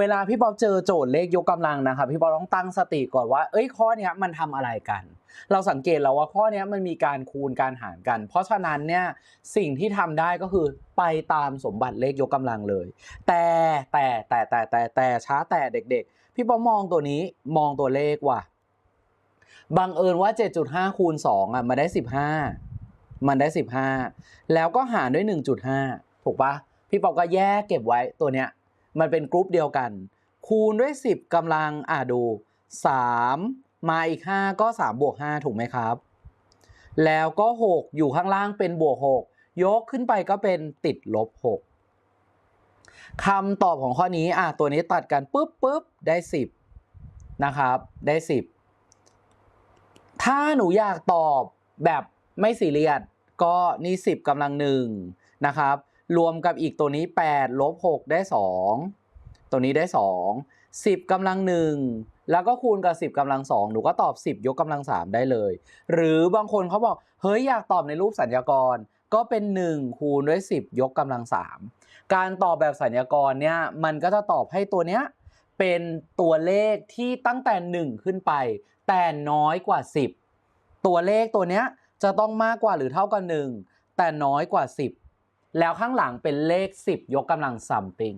เวลาพี่ป๊อปเจอโจทย์เลขยกกำลังนะครับพี่ป๊อปต้องตั้งสติก่อนว่า เอ้ยข้อนี้มันทำอะไรกัน เราสังเกตแล้วว่าข้อนี้มันมีการคูณการหารกัน เพราะฉะนั้นเนี่ยสิ่งที่ทำได้ก็คือไปตามสมบัติเลขยกกำลังเลย แต่แต่แต่แต่แต่แต่ช้าแต่เด็ก ๆ พี่ป๊อปมองตัวนี้มองตัวเลขว่ะบังเอิญว่า 7.5คูณ2อะมันได้ 15 มันได้ 15 แล้วก็หารด้วย 1.5 ถูกปะพี่ป๊อปก็แยกเก็บไว้ตัวเนี้ย มันเป็นกรุ๊ปเดียวกัน คูณด้วย 10กำลังอะดู 3 มาอีก 5 ก็ 3 บวก 5 ถูกไหมครับ แล้วก็ 6 อยู่ข้างล่างเป็นบวก 6 ยกขึ้นไปก็เป็นติดลบ 6คำตอบของข้อนี้อะตัวนี้ตัดกันปุ๊บปุ๊บได้ 10 นะครับ ได้ 10 ถ้าหนูอยากตอบแบบไม่ซีเรียสก็นี่ 10กำลังหนึ่งนะครับ รวมกับอีกตัวนี้8ลบ6ได้ 2 ตัวนี้ได้ 2 10กำลังหนึ่งแล้วก็คูณกับ 10กำลังสองหนูก็ตอบ 10 ยกกำลัง 3 ได้เลย หรือบางคนเขาบอก เฮ้ย อยากตอบในรูปสัญญากร ก็เป็น 1 คูณด้วย 10 ยกกำลัง 3 การตอบแบบสัญญากรเนี่ยมันก็จะตอบให้ตัวเนี้ยเป็นตัวเลขที่ตั้งแต่ 1 ขึ้นไป แต่น้อยกว่า 10 ตัวเลขตัวเนี้ยจะต้องมากกว่าหรือเท่ากับ 1 แต่น้อยกว่า 10 แล้วข้างหลังเป็นเลข 10 ยกกำลังซัมติง